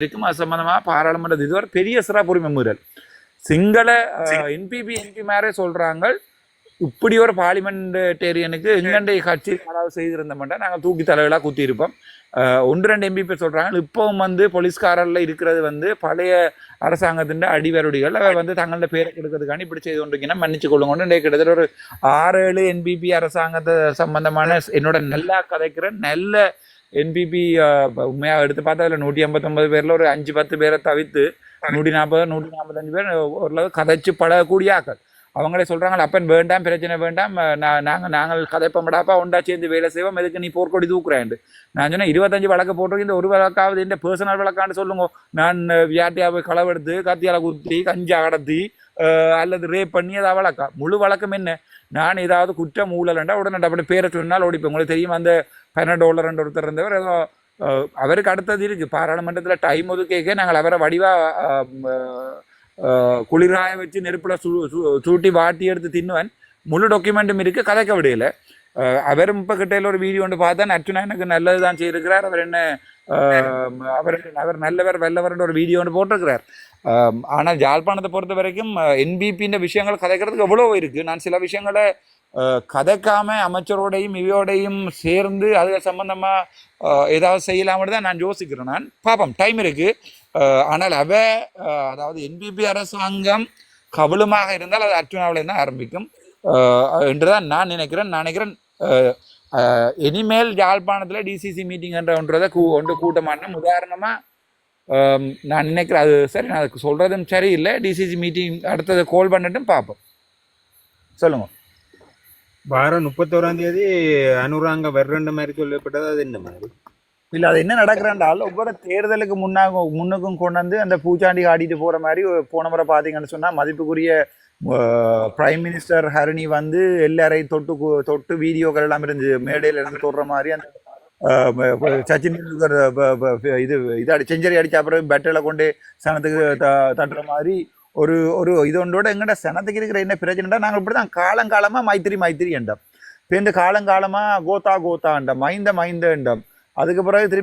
இருக்கும் அது சம்பந்தமாக பாராளுமன்ற இதுவரை பெரிய சிறப்புரிமை மீறல் சிங்கள என்பிபி எம்பி மேரே சொல்றாங்க இப்படி ஒரு பார்லிமெண்டேரியனுக்கு எங்கண்டை கட்சி யாராவது செய்திருந்த மாட்டா நாங்கள் தூக்கி தலைவலாக குத்தி இருப்போம் அஹ், ஒன்று ரெண்டு எம்பி பேர் சொல்றாங்க இப்பவும் வந்து போலீஸ்காரர்ல இருக்கிறது வந்து பழைய அரசாங்கத்தின் அடிவருடிகள் அவை வந்து தங்களோட பேரை கெடுக்கிறதுக்காண்டி இப்படி செய்து கொண்டிருக்கீங்கன்னா மன்னிச்சு கொள்ளுங்க இன்றைக்கு கிட்டத்தட்ட ஒரு ஆறு ஏழு என்பிபி அரசாங்கத்தை சம்பந்தமான என்னோட நல்லா கதைக்கிற நல்ல என்பிபி உண்மையாக எடுத்து பார்த்தா அதில் நூற்றி ஐம்பத்தொம்பது பேரில் ஒரு அஞ்சு பத்து பேரை தவிர்த்து நூற்றி நாற்பது நூற்றி நாற்பத்தஞ்சு பேர் ஓரளவு கதைச்சு பழகக்கூடிய ஆக்கள் அவங்களே சொல்கிறாங்க அப்பன் வேண்டாம் பிரச்சனை வேண்டாம் நான் நாங்கள் நாங்கள் கதைப்பமடாப்பா ஒண்டா சேர்ந்து வேலை செய்வோம் எதுக்கு நீ போர்க்கொடி தூக்குறேன் நான் சொன்னேன் இருபத்தஞ்சு வழக்கு போட்டு இந்த ஒரு வழக்காவது இந்த பர்சனல் வழக்கான்னு சொல்லுங்க நான் வியாட்டியாவை களவெடுத்து கத்தியால குத்தி கஞ்சா கடத்தி அல்லது ரேப் பண்ணி ஏதாவது வழக்கா முழு வழக்கம் என்ன நான் ஏதாவது குற்றம் ஊழலண்டா உடனே அப்படி பேரை சொன்னால் ஓடிப்போம் உங்களுக்கு தெரியும் அந்த பன்னெண்டு என்ற ஒருத்தர் இருந்தவர். ஏதோ அவருக்கு அடுத்தது இருக்கு. பாராளுமன்றத்தில் டைம் ஒதுக்கேக்க நாங்கள் அவரை வடிவா குளிராய வச்சு நெருப்பில் சூ சூட்டி வாட்டி எடுத்து தின்னுவன். முழு டாக்குமெண்ட்டும் இருக்கு. கதைக்க விடையில. அவர் அவரும் இப்போ கிட்டையில் ஒரு வீடியோ ஒன்று பார்த்தா நச்சுனா எனக்கு நல்லது தான் செய்திருக்கிறார். அவர் என்ன அவர் அவர் நல்லவர் வல்லவர்ன்ற ஒரு வீடியோ ஒன்று போட்டிருக்கிறார். ஆனால் யாழ்ப்பாணத்தை பொறுத்த வரைக்கும் என்பிபின்ற விஷயங்கள் கதைக்கிறதுக்கு எவ்வளோ இருக்கு. நான் சில விஷயங்களை கதைக்காம அமைச்சரோடையும் இவையோடையும் சேர்ந்து அது சம்பந்தமா ஏதாவது செய்யலாம்னு தான் நான் யோசிக்கிறேன் நான். பாப்போம் டைம் இருக்கு. ஆனால் அவ அதாவது என்பிபி அரசாங்கம் கவலுமாக இருந்தால் அது அர்ச்சுனாவில தான் ஆரம்பிக்கும். அஹ், என்றுதான் நான் நினைக்கிறேன். நான் நினைக்கிறேன் இனிமேல் யாழ்ப்பாணத்தில் டிசிசி மீட்டிங் ஒன்றதை கூ ஒன்று கூட்டமான உதாரணமாக நான் நினைக்கிறேன் அது சரி நான் அதுக்கு சொல்கிறதும் சரியில்லை. டிசிசி மீட்டிங் அடுத்தது கால் பண்ணிட்டும் பார்ப்போம். சொல்லுங்க. வாரம் முப்பத்தோராம் தேதி அனுராங்க வர்றன்ற மாதிரி சொல்லப்பட்டது அது என்ன மாதிரி? இல்லை அது என்ன நடக்கிறாண்டால் ஒவ்வொரு தேர்தலுக்கு முன்னாக முன்னுக்கும் கொண்டு வந்து அந்த பூச்சாண்டி ஆடிட்டு போகிற மாதிரி போன முறை பார்த்தீங்கன்னு சொன்னால் மதிப்புக்குரிய பிரைம் மினிஸ்டர் ஹரணி வந்து எல்லாரையும் தொட்டு தொட்டு வீடியோக்கள் எல்லாம் இருந்துச்சு மேடையில இருந்து தொடுற மாதிரி அந்த சச்சின் டெண்டுல்கர் ப- இது இதாடி செஞ்சரி அடிச்ச அப்புறம் பேட்டில் கொண்டு சனத்துக்கு த- தட்டுற மாதிரி ஒரு ஒரு இது ஒன்றோட எங்கட சனத்துக்கு இருக்கிற என்ன பிரச்சனைடா? நாங்கள் இப்படி தான் காலங்காலமாக மைத்திரி மைத்திரி என்றோம். இப்போ இந்த காலங்காலமாக கோத்தா கோத்தா என்றோம் மைந்த மைந்த என்றோம். அதுக்கு பிறகு திருப்பி